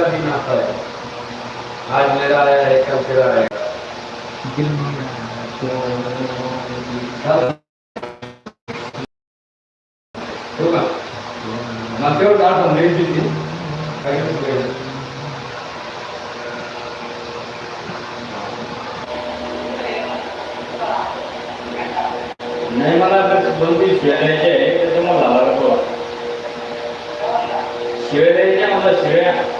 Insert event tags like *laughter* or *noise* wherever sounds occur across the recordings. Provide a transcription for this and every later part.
का भी नाता है आज मेरा आया है कल तेरा आएगा हो का नातेवाईक आठ नाही दिली नाही मला आता दोन तीन शिव्या द्यायच्या आहे झाला नको द्यायच्या मला शिव्या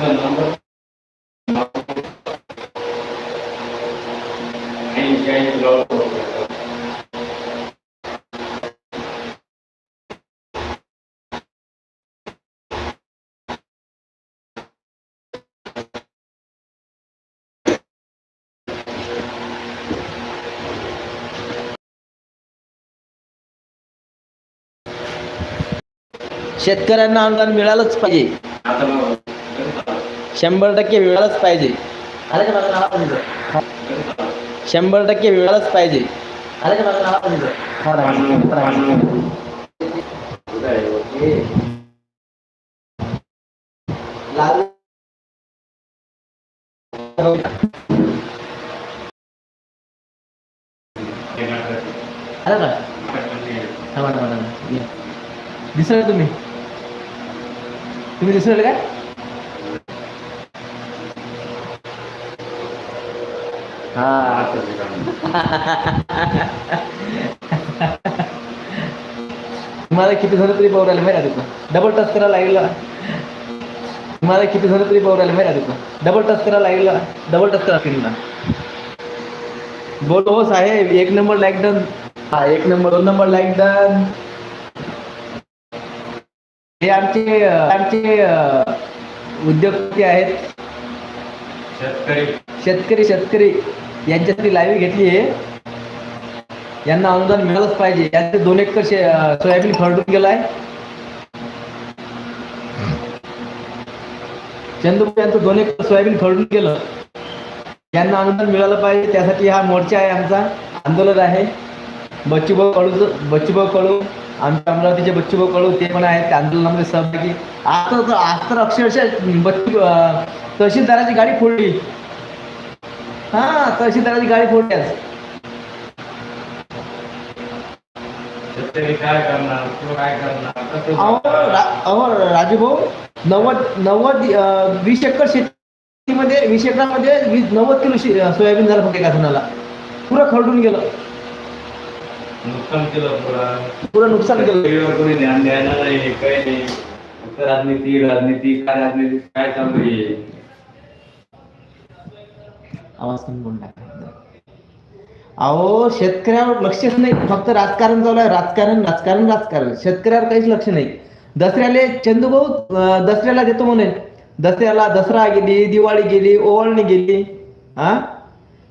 तुमचा नंबर शेतकऱ्यांना अनुदान मिळालंच पाहिजे. आता शंभर टक्के मिळालंच पाहिजे? शंभर टक्के मिळालंच पाहिजे. दिसलं तुम्ही? तुम्ही दिसले काय? तुम्हाला किती झालं तरी पावर आलं माहिती आहे का? डबल टच करायला लागला तुम्हाला किती झालं तरी पावर आलं माहिती आहे का? डबल टच करायला लागला डबल टच करा स्क्रीनला बोल हो साहेब एक नंबर लाईक डन हा एक नंबर दोन नंबर लाईक डन हे आमचे आमचे उद्योगपती आहेत. शेतकरी. शेतकरी शेतकरी. यांच्यासाठी लाईव्ह घेतली आहे. यांना अनुदान मिळालंच पाहिजे. यांचे दोन एकर सोयाबीन खरडून गेलाय. चंद्रपूर यांचं दोन एकर सोयाबीन खरडून गेलं. यांना अनुदान मिळालं पाहिजे. त्यासाठी हा मोर्चा आहे आमचा. आंदोलन आहे. बच्चूभाऊ कळू बच्चूभाऊ कळू आमच्या अमरावतीचे बच्चूभाऊ कळू ते पण आहेत. त्या आंदोलनामध्ये सहभागी. आज तर आज तर अक्षरशः बच्चू तहसीलदाराची गाडी फोडली. हा तहसीलदाराची गाडी फोडली आज. शेतकरी काय करणार? तो काय करणार? कसं अहो? रा- अहो राजू भाऊ नव्वद नव्वद अं, वीस एकर शेतीमध्ये वीस एकरामध्ये वीस नव्वद किलो शे- सोयाबीन झालं फक्त एका सणाला पुरं खरडून गेलं. नुकसान केलं पुरा. पुरं नुकसान केलं. कोणी ध्यान द्यायला नाही काही नाही. फक्त राजनीती राजनीती काय राजनीती काय चालू आहे? आवाज कमी बोलला अहो शेतकऱ्यावर लक्षच नाही. फक्त राजकारण चालू आहे. राजकारण राजकारण राजकारण. शेतकऱ्यावर काहीच लक्ष नाही. दसऱ्याले चंदूभाऊ दसऱ्याला देतो म्हणे. दसऱ्याला दसरा गेली दिवाळी गेली ओवाळणी गेली. हा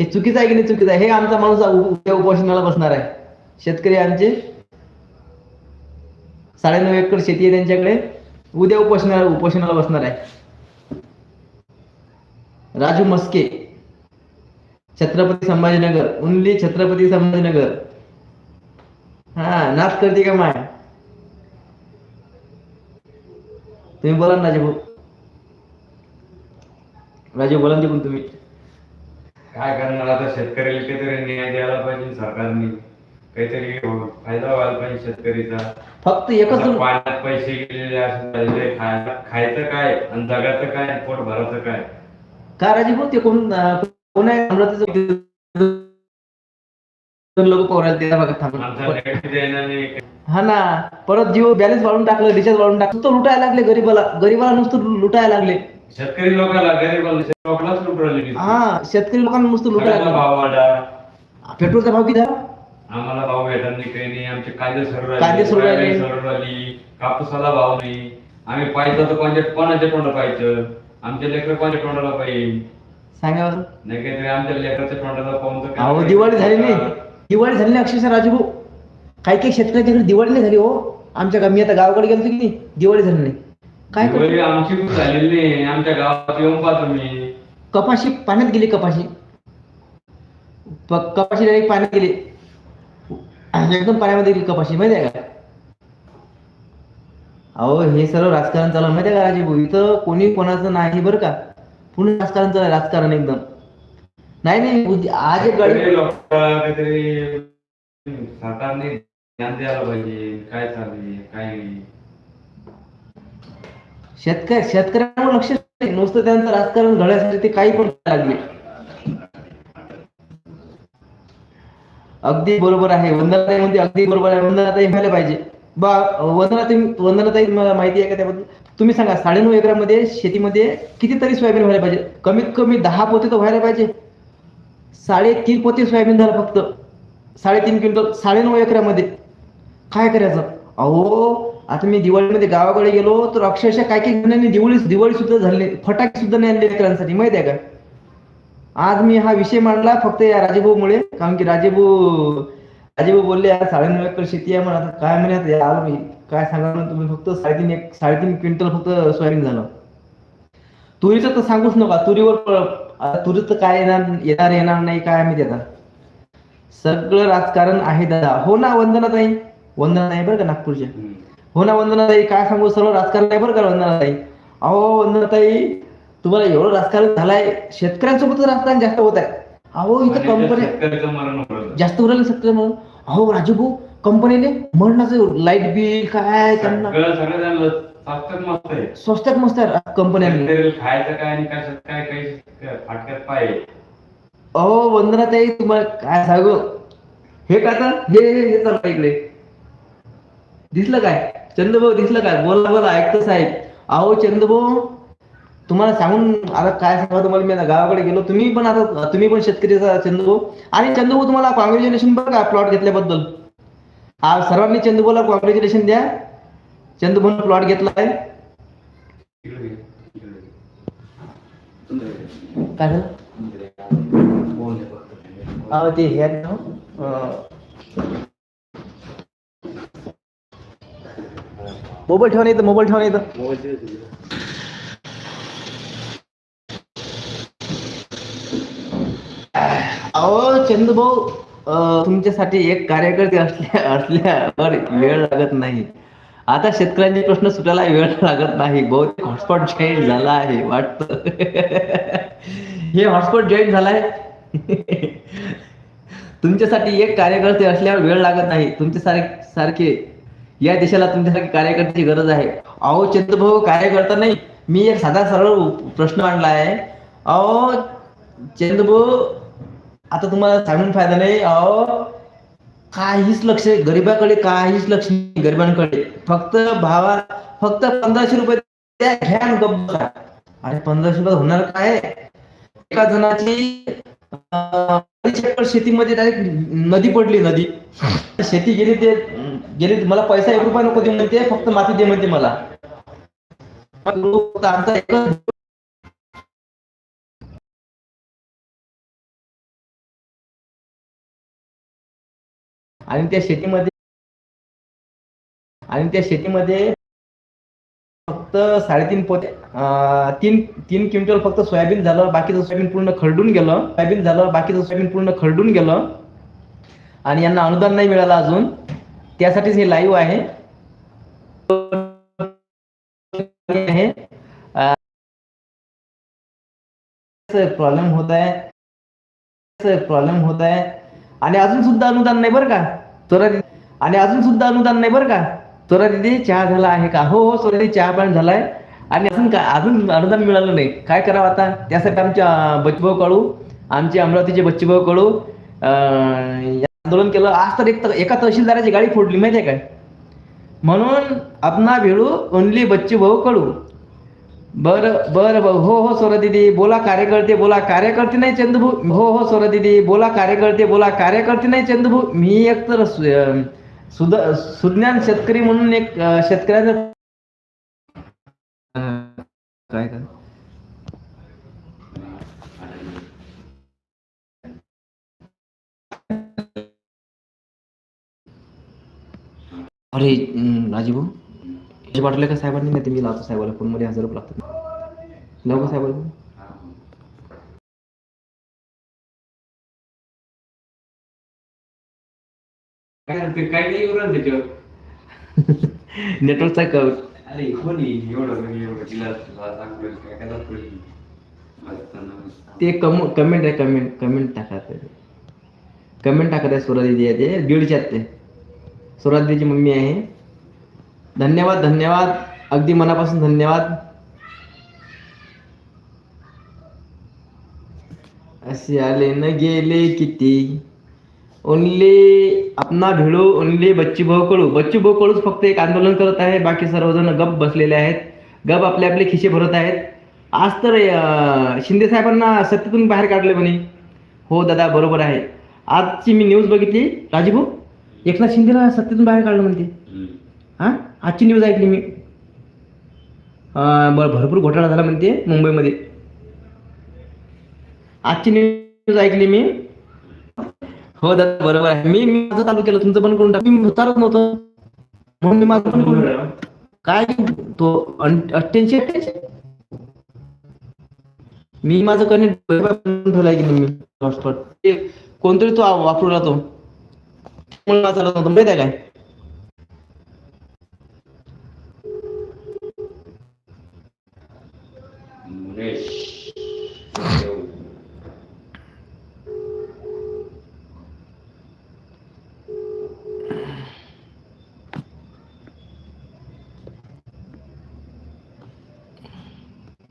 हे चुकीचं आहे की नाही चुकीचं आहे? हे आमचा माणूस उद्या उपोषणाला बसणार आहे. शेतकरी आमचे. साडेनऊ एकर शेती आहे त्यांच्याकडे. उद्या उपोषणाला उपोषणाला बसणार आहे. राजू मस्के. छत्रपती संभाजीनगर उनली छत्रपती संभाजीनगर. हा नाच करते का माय? तुम्ही बोला ना राजू राजू बोला ना तिकडून तुम्ही. काय करणार आता? शेतकऱ्याला काहीतरी न्याय द्यायला पाहिजे सरकारने. काहीतरी फायदा व्हायला पाहिजे शेतकरीचा. फक्त एकच आता पाण्यात पैसे गेलेले असे झालेले खायला खायचं काय? आणि जगाचं काय? आणि पोट भरायचं काय? का राजू भाऊ? ते कोण अं, लोक पोरायला ते बघा थांबून हा ना परत जिओ बॅलन्स वाढून टाकलं रिचार्ज वाढून टाकलं. नुसतं लुटायला लागले गरीबाला गरीबाला नुसतं लुटायला लागले. शेतकरी लोकांना हा शेतकरी लोकांना नुसतं लुटायला भाव वाढा. पेट्रोलचा भाव किती आम्हाला भाव भेटत नाही काही नाही. आमचे कांदे कांदे सरळ राहिले. सरळ राहिली. कापूसाला भाव नाही. आम्ही पाहिजे तर कोणत्या कोणाच्या तोंड पाहिजे आमचे लेकर कोणत्या तोंडाला पाहिजे? सांगा बरं नाही काहीतरी आमच्या लेकराच्या तोंडाला पाहून तर अहो दिवाळी झाली नाही. दिवाळी झाली नाही अक्षरशः राजू भाऊ. काही काही शेतकऱ्याच्या घरी दिवाळी नाही झाली हो. आमच्या गा- मी आता गावाकडे गेलो की नाही दिवाळी झाली नाही. काय करतो? दिवाळी आमची खूप झालेली नाही. आमच्या गावात येऊन पाहा तुम्ही कपाशी पाण्यात गेली कपाशी. प- कपाशी direct पाण्यात गेली. एकदम पाण्यामध्ये गेली कपाशी माहिती आहे का? अहो हे सर्व राजकारण चालू आहे, माहिती आहे का राजीव भाऊ? इथं कोणी कोणाचं नाही बरं का. पूर्ण राजकारण राजकारण एकदम. नाही नाही आज एक गाडी काहीतरी लोकांना काहीतरी सरकारने ध्यान द्यायला पाहिजे. काय चाललंय काय नाही. शेतकरी शेतकऱ्यांवर लक्ष. नुसतं त्यांचं राजकारण घडण्यासाठी ते काही पण लागले. अगदी बरोबर आहे. वंदनाताई म्हणते अगदी बरोबर आहे. वंदनाताई व्हायला पाहिजे. बा वंदनाताई वंदनाताई मला माहिती आहे का त्याबद्दल? तुम्ही सांगा साडेनऊ एकरामध्ये शेतीमध्ये कितीतरी सोयाबीन व्हायला पाहिजे? कमीत कमी दहा पोते तर व्हायला पाहिजे. साडेतीन पोते सोयाबीन झालं फक्त. साडेतीन क्विंटल साडेनऊ एकरामध्ये. काय करायचं? अहो आता मी दिवाळीमध्ये गावाकडे गेलो तर अक्षरशः काय काय जणांनी दिवाळी दिवाळी सुद्धा झाली फटाके सुद्धा नाही आणले लेकरांसाठी माहिती आहे का? आज मी हा विषय मांडला फक्त या राजेभाऊमुळे कारण की राजेभाऊ राजेभाऊ बोलले यार साडेनऊ एकर शेती आहे म्हणा आता काय म्हणे आता यार मी? काय सांगा ना तुम्ही फक्त साडेतीन एक साडेतीन क्विंटल फक्त सोयाबीन झालं. तुरीचं तर सांगूच नका तुरीवर तुरीचं काय येणार येणार येणार नाही काय माहिती आता. सगळं राजकारण आहे दादा. हो ना वंदनाताई? वंदनाताई बरं का नागपूरच्या. हो ना वंदनाताई काय सांगू सर्व राजकारण आहे बरं का वंदनाताई? अहो वंदनाताई तुम्हाला एवढं राजकारण झालंय शेतकऱ्यांसोबतच राजकारण जास्त होत आहे. अहो इथं आणि कंपनी. जास्त उरायला शेतकरी म्हणून अहो राजू भाऊ कंपनीने मरणाचं लाइट बिल काय त्यांना? स्वस्तात मस्त आहे. कंपन्यांनी खायचं काय आणि कशात काय काही फाटक्यात पाय. आहे. अहो वंदनाताई तुम्हाला काय सांगू? हे का आता? हे हे चाललं इकडे. दिसलं काय? चंद्रभाऊ दिसलं काय? बोला बोला ऐकतो साहेब. अहो चंद्रभाऊ तुम्हाला सांगून आता काय सांगा तुम्हाला? मी गावाकडे गेलो. तुम्ही पण आता तुम्ही पण शेतकरीचा चंद्रभाऊ. आणि चंद्रभाऊ तुम्हाला कॉंग्रॅच्युलेशन बरं का प्लॉट घेतल्याबद्दल? हा सर्वांनी चंद्रभाऊला कॉंग्रॅच्युलेशन द्या चंद्रभाऊ प्लॉट घेतला आहे इकडे घे, इकडे घे. काय झालं फोन दे फक्त. अहो ते हे आहेत ना, अं, मोबाईल ठेवा नाही तर मोबाईल ठेवा नाही तर अहो चंदूभाऊ अं, तुमच्यासाठी एक कार्यकर्ते असल्या असल्यावर वेळ लागत नाही. आता शेतकऱ्यांचे प्रश्न सुटायला वेळ लागत नाही. बहुतेक हॉटस्पॉट जॉईन झाला आहे वाटत. हे हॉटस्पॉट जॉईन झालाय? तुमच्यासाठी एक कार्यकर्ते असल्यावर वेळ लागत नाही. तुमच्यासारखे सारखे या देशाला तुमच्यासारखे कार्यकर्त्याची गरज आहे. अहो चंद्रभाऊ कार्यकर्ता नाही? मी एक साधा सरळ प्रश्न मांडला आहे. अहो चंद्रभाऊ आता तुम्हाला सांगून फायदा नाही अहो. काहीच लक्ष गरिबाकडे काहीच लक्ष गरिबांकडे. फक्त भावा फक्त पंधराशे रुपये त्या घ्या आणि पंधराशे रुपये होणार काय? एका जणाची शेतीमध्ये डायरेक्ट नदी पडली नदी. शेती गेली ते गेली मला पैसा एक रुपया नको दे म्हणते फक्त माती दे म्हणते मला. फक्त आमचा एकच आणि त्या शेतीमध्ये आणि त्या शेतीमध्ये फक्त साडेतीन पोते तीन तीन क्विंटल फक्त सोयाबीन झालं बाकीचं सोयाबीन पूर्ण खरडून गेलं. सोयाबीन झालं बाकीचं सोयाबीन पूर्ण खरडून गेलं. आणि यांना अनुदान नाही मिळालं अजून. त्यासाठीच हे लाईव्ह आहे. आहे प्रॉब्लेम होत आहे. प्रॉब्लेम होत आहे. आणि अजून सुद्धा अनुदान नाही बरं का? तोरा आणि अजून सुद्धा अनुदान नाही बरं का? तोरा दिदी चहा झाला आहे का? हो हो सोरा दिदी चहा पण झालाय. आणि अजून काय अजून अनुदान मिळालं नाही. काय करावं आता? त्यासाठी आमच्या बच्चूभाऊ काळू आमचे अमरावतीचे बच्चूभाऊ काळू या आंदोलन केलं. आज तर एक एका तहसीलदाराची गाडी फोडली माहिती आहे काय? म्हणून आपणा भेळू ओनली बच्चूभाऊ भाऊ बर बर बर. हो हो सोरा दिदी. बोला कार्यकर्ते बोला. कार्यकर्ते नाही चंद्रभू हो हो सोरा दीदी. बोला कार्यकर्ते बोला. कार्यकर्ते नाही चंद्रभू मी एक तर सुद सुज्ञान शेतकरी म्हणून एक शेतकऱ्याचं काय कर अरे अं, राजीव भाऊ पाठवले का साहेबांनी? नाही ते मी लावतो साहेबाला. फोनमध्ये हजार रुपये लागतात. लावू का साहेबाला काय काय नाही राहिलं त्याच्यावर. *laughs* नेटवर्कचा क अरे कोणी? एवढं म्हणजे एवढं? असताना. ते कम कमेंट आहे कमेंट कमेंट टाका कमेंट टाकत आहे स्वरा दिदी आहे ते. दीडच्यात ते. स्वरा दिदीची मम्मी आहे. धन्यवाद धन्यवाद. अगदी मनापासून धन्यवाद. असे आले न गेले किती? ओनली अपना भिडो ओनली बच्ची भाऊ कडू बच्ची भाऊ कडूच फक्त एक आंदोलन करत आहे. बाकी सर्वजण गप बसलेले आहेत. गप आपले आपले खिशे भरत आहेत. आज तर शिंदे साहेबांना सत्तेतून बाहेर काढले म्हणे. हो दादा बरोबर आहे. आजची मी न्यूज बघितली. राजीभाऊ एकनाथ शिंदेला सत्तेतून बाहेर काढलं म्हणते. हा? आजची न्यूज ऐकली मी. बर भरपूर घोटाळा झाला म्हणते मुंबईमध्ये. आजची न्यूज ऐकली मी. हो दादा बरोबर आहे. मी मी माझं चालू केलं तुमचं पण करून टाक मी उतारत नव्हतं. म्हणून मी माझं पण करून काय तो अठ्ठ्याऐंशी अठ्ठ्याऐंशी? मी माझं कनेक्ट ठेवलाय की मी? हॉटस्पॉट. कोणतरी तो वापरू राहतो म्हणून चालत नव्हतं. माहिती आहे काय?